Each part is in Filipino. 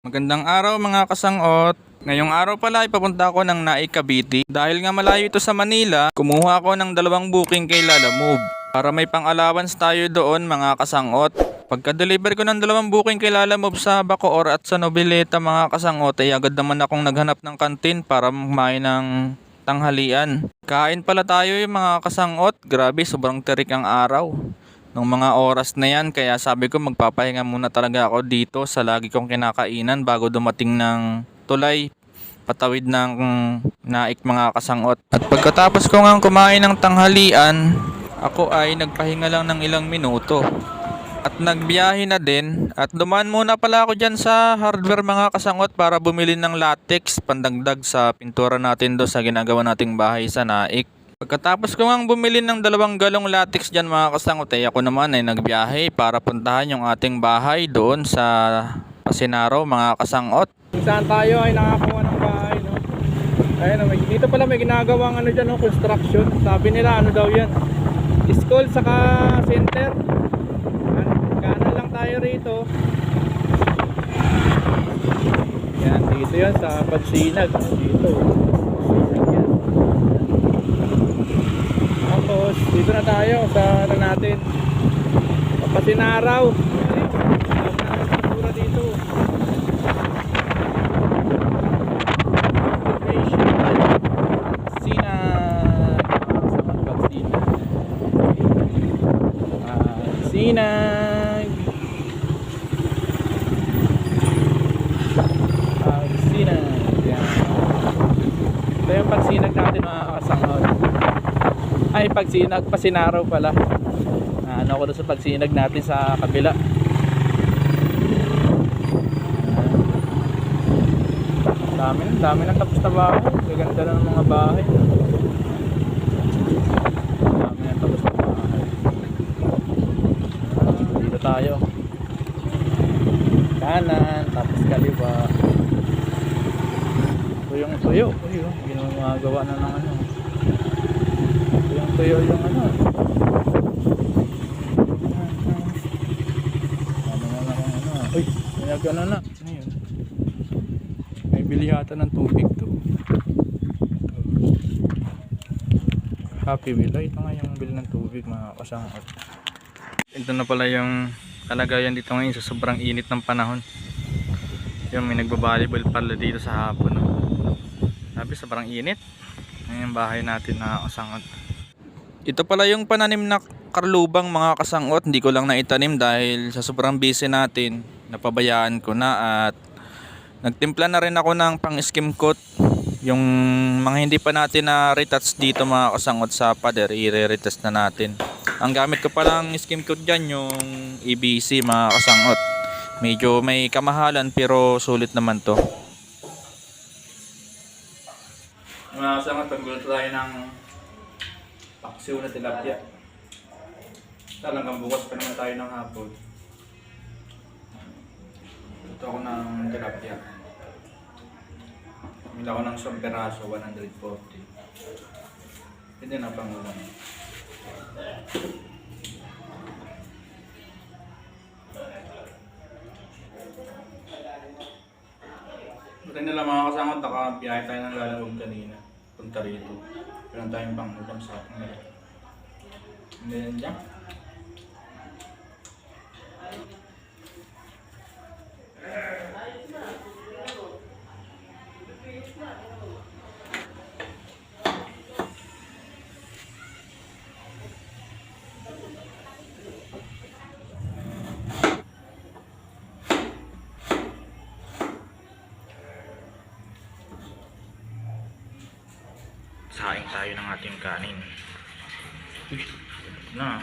Magandang araw mga kasangot. Ngayong araw pala ay papunta ako ng Naik Cavite. Dahil nga malayo ito sa Manila, kumuha ako ng dalawang booking kay Lala Move. Para may pang-allowance tayo doon mga kasangot. Pagka-deliver ko ng dalawang booking kay Lala Move sa Bacoor at sa Nobileta mga kasangot ay agad naman akong naghanap ng kantin para kumain ng tanghalian. Kain pala tayo yung mga kasangot. Grabe, sobrang terik ang araw. Nung mga oras na yan, kaya sabi ko magpapahinga muna talaga ako dito sa lagi kong kinakainan bago dumating ng tulay patawid ng naik mga kasangot. At pagkatapos ko nga kumain ng tanghalian, ako ay nagpahinga lang ng ilang minuto. At nagbiyahe na din at dumaan muna pala ako dyan sa hardware mga kasangot para bumili ng latex pandagdag sa pintura natin do sa ginagawa nating bahay sa naik. Pagkatapos ko ngang bumili ng dalawang galong latex dyan mga kasangot ay ako naman ay nagbiyahe para puntahan yung ating bahay doon sa Pasinaro mga kasangot. Saan tayo ay nakakuha ng bahay, no? Ayun, may, dito pala may ginagawang ano dyan, no? construction. Sabi nila, ano daw yan? School saka center. Kan- Kanan lang tayo rito. Yan, dito yan sa Pagsinag. Dito. Pagsinag yan. Tapos, dito na tayo sa ano natin. Papasinaraw. Dito. Sina. Sinag. Pagsinag. Yan. Ito yung pagsinag natin mga kasangot. Ay, pagsinag, pasinaraw pala. Ano ako sa pagsinag natin sa kabila. Dami na, dami na tapos na bahay. Gaganda na ng mga bahay. Dami na tapos na bahay. Ah, dito tayo. Kanan, tapos kaliwa. Tuyong tuyo. Uy, oh, ginagawa na ng ano. Tuyo yung ano. Ano na lang ang ano. Uy, may nagano na. Ano yun? May bili yata ng tubig to. Happy. Ay, Ito nga yung bili ng tubig mga kasangat. Ito na pala yung kalagayan dito ngayon sa sobrang init ng panahon. Yung may nagbabalibol pala dito sa hapon. Sabi sobrang init. Ngayon yung bahay natin na kasangot. Ito pala yung pananim na karlubang mga kasangot. Hindi ko lang naitanim dahil sa sobrang busy natin. Napabayaan ko na at nagtimpla na rin ako ng pang skim coat. Yung mga hindi pa natin na retouch dito mga kasangot sa pader, i-retouch na natin. Ang gamit ko palang skim coat dyan yung EBC mga kasangot. Medyo may kamahalan pero sulit naman to. Mga kasangot, paggulat tayo ng paksiw na tilapia. Talagang bukas pa naman tayo ng hapon. Ito ako ng tilapia. Bumili ako ng isang peraso, 140. Hindi na pangulang. Buti nila mga kasama, nakabiyahe tayo ng lalawag kanina. Punta rito. Meron tayong pangulam sa akin. Yan dyan. Saing tayo ng ating kanin. Uy, na.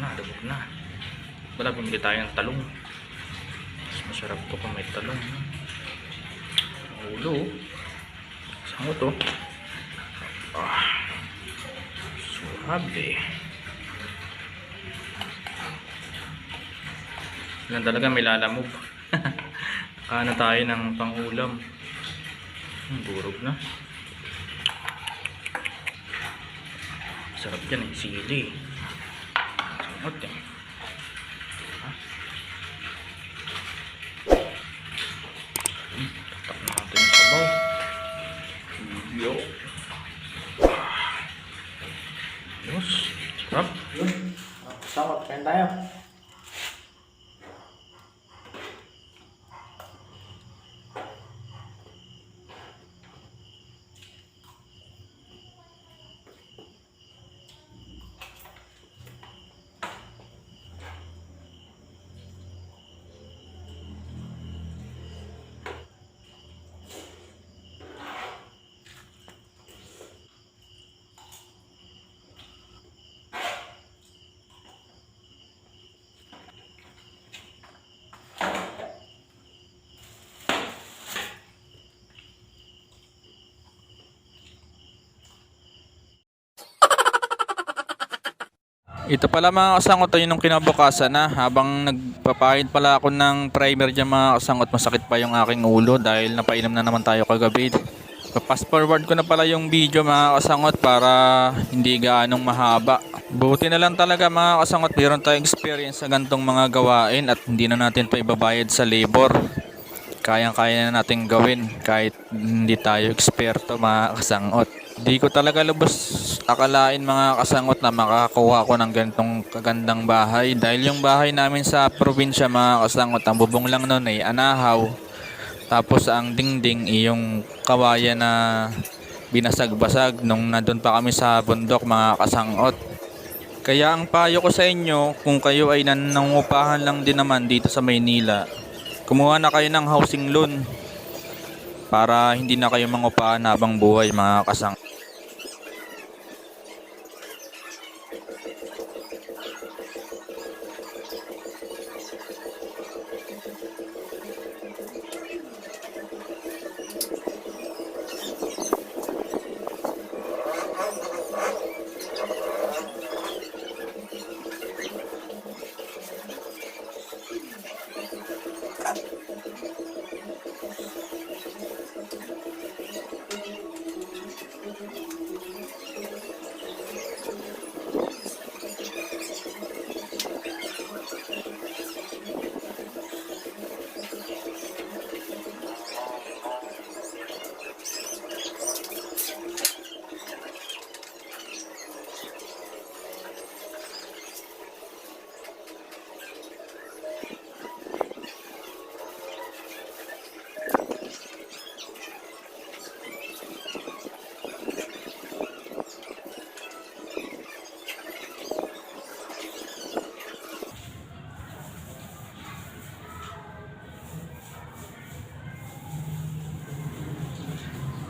Na, dubog na. Wala, bumili tayo ng talong. Mas masarap to kung may talong. Ulo. Saan mo to? Ah. Suabe. Yan talaga may lalamog. Kana tayo ng pangulam. Hmm, burog na. Sarap yan eh, sili. Singot yan. Ha? Natin yung sabaw. Yo. Ayos, sarap. Sarap, kain tayo. Ito pala mga kasangot ay nung kinabukasan na habang nagpapahid pala ako ng primer dyan mga kasangot masakit pa yung aking ulo dahil napainom na naman tayo kagabi. Fast forward ko na pala yung video mga kasangot para hindi gaanong mahaba. Buti na lang talaga mga kasangot meron tayong experience sa gantong mga gawain at hindi na natin pa ibabayad sa labor. Kayang-kaya na natin gawin kahit hindi tayo eksperto mga kasangot. Di ko talaga lubos akalain mga kasangot na makakuha ko ng ganitong kagandang bahay dahil yung bahay namin sa probinsya mga kasangot ang bubong lang nun ay anahaw tapos ang dingding iyong kawayan na binasag-basag nung nandun pa kami sa bundok mga kasangot. Kaya ang payo ko sa inyo kung kayo ay nanungupahan lang din naman dito sa Maynila kumuha na kayo ng housing loan para hindi na kayo mangupahan habang buhay mga kasang.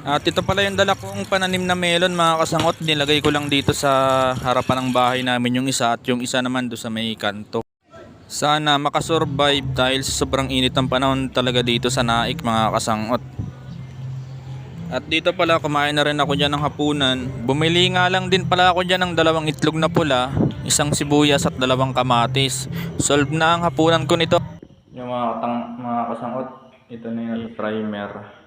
At ito pala yung dala kong pananim na melon mga kasangot. Nilagay ko lang dito sa harapan ng bahay namin yung isa at yung isa naman do sa may kanto. Sana makasurvive dahil sobrang init ng panahon talaga dito sa Naik mga kasangot. At dito pala kumain na rin ako dyan ng hapunan. Bumili nga lang din pala ako dyan ng dalawang itlog na pula, isang sibuyas at dalawang kamatis. Solve na ang hapunan ko nito. Yung mga, katang, mga kasangot, ito na yung primer.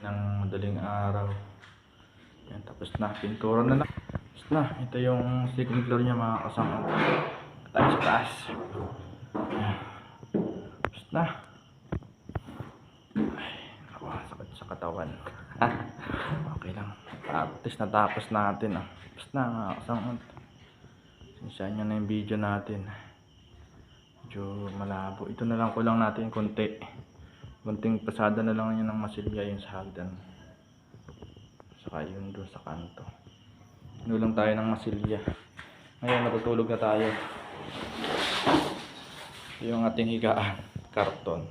Ng madaling araw. Ayan, tapos na. Pintura na na. Tapos na. Ito yung second floor niya mga kasama. Taas. Ayan. Tapos na. Ay, naku, sakit sa katawan. okay lang. At least natapos natin. Ah. Tapos na mga kasama. Sinsyan nyo na yung video natin. Medyo malabo. Ito na lang kulang natin konti. Kunting pasada na lang yun ng masilya yung sa hagdan. Saka yun doon sa kanto. Nulang tayo ng masilya. Ngayon natutulog na tayo. Yung ating higaan. Karton.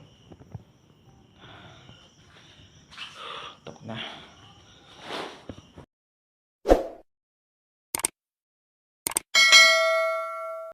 Tok na.